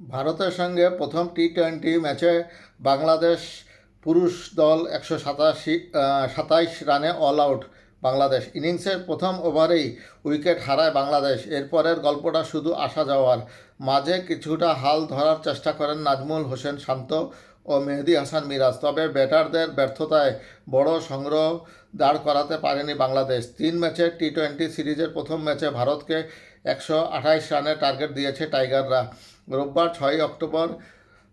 ভারতের সঙ্গে প্রথম টি টোয়েন্টি ম্যাচে বাংলাদেশ পুরুষ দল একশো সাতাশি সাতাইশ রানে অল আউট বাংলাদেশ। ইনিংসের প্রথম ওভারেই উইকেট হারায় বাংলাদেশ। এরপরের গল্পটা শুধু আসা যাওয়ার। মাঝে কিছুটা হাল ধরার চেষ্টা করেন নাজমুল হোসেন শান্ত ও মেহেদি হাসান মিরাজ। তবে ব্যাটারদের ব্যর্থতায় বড় সংগ্রহ দাঁড় করাতে পারেনি বাংলাদেশ। তিন ম্যাচের টি টোয়েন্টি সিরিজের প্রথম ম্যাচে ভারতকে একশো আঠাইশ রানের টার্গেট দিয়েছে টাইগাররা। রোববার ছয়ই অক্টোবর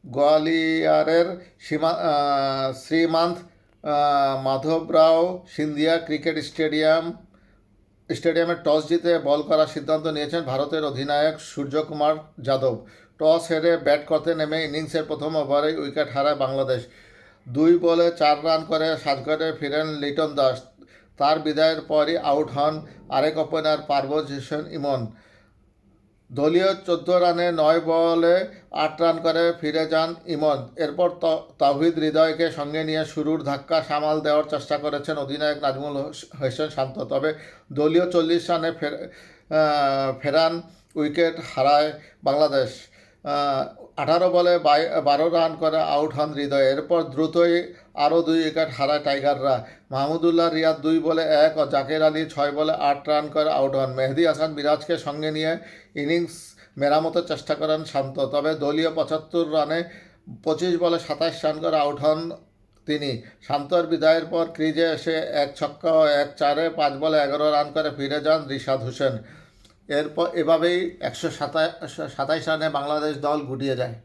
গোয়ালিয়ারের সীমা শ্রীমান্ত মাধবরাও সিন্ধিয়া ক্রিকেট স্টেডিয়াম, স্টেডিয়ামে টস জিতে বল করার সিদ্ধান্ত নিয়েছেন ভারতের অধিনায়ক সূর্যকুমার যাদব। টস হেরে ব্যাট করতে নেমে ইনিংসের প্রথম ওভারেই উইকেট হারায় বাংলাদেশ। দুই বলে চার রান করে সাত ফিরেন লিটন দাস। তার বিদায়ের পরই আউট হন আরেক ওপেনার পারভেজ ইমন। দলীয় চোদ্দ রানে নয় বলে আট রান করে ফিরে যান ইমন। এরপর তাহিদ হৃদয়কে সঙ্গে নিয়ে শুরুর ধাক্কা সামাল দেওয়ার চেষ্টা করেছেন অধিনায়ক নাজমুল হোসেন শান্ত। তবে দলীয় চল্লিশ রানে ফের ফেরান উইকেট হারায় বাংলাদেশ। আঠারো বলে বারো রান করে আউট হন হৃদয়। এরপর দ্রুতই আরও দুই উইকেট হারায় টাইগাররা। মাহমুদুল্লাহ রিয়াদ দুই বলে এক ও জাকের আলী ছয় বলে আট রান করে আউট হন। মেহেদি হাসান মিরাজকে সঙ্গে নিয়ে ইনিংস মেরামতের চেষ্টা করেন শান্ত। তবে দলীয় পঁচাত্তর রানে পঁচিশ বলে সাতাশ রান করে আউট হন তিনি। শান্তর বিদায়ের পর ক্রিজে এসে এক ছক্কা ও এক চারে পাঁচ বলে এগারো রান করে ফিরে যান রিশাদ হোসেন। এরপর এভাবেই একশো সাতাশ সাতাশ রানে বাংলাদেশ দল গুটিয়ে যায়।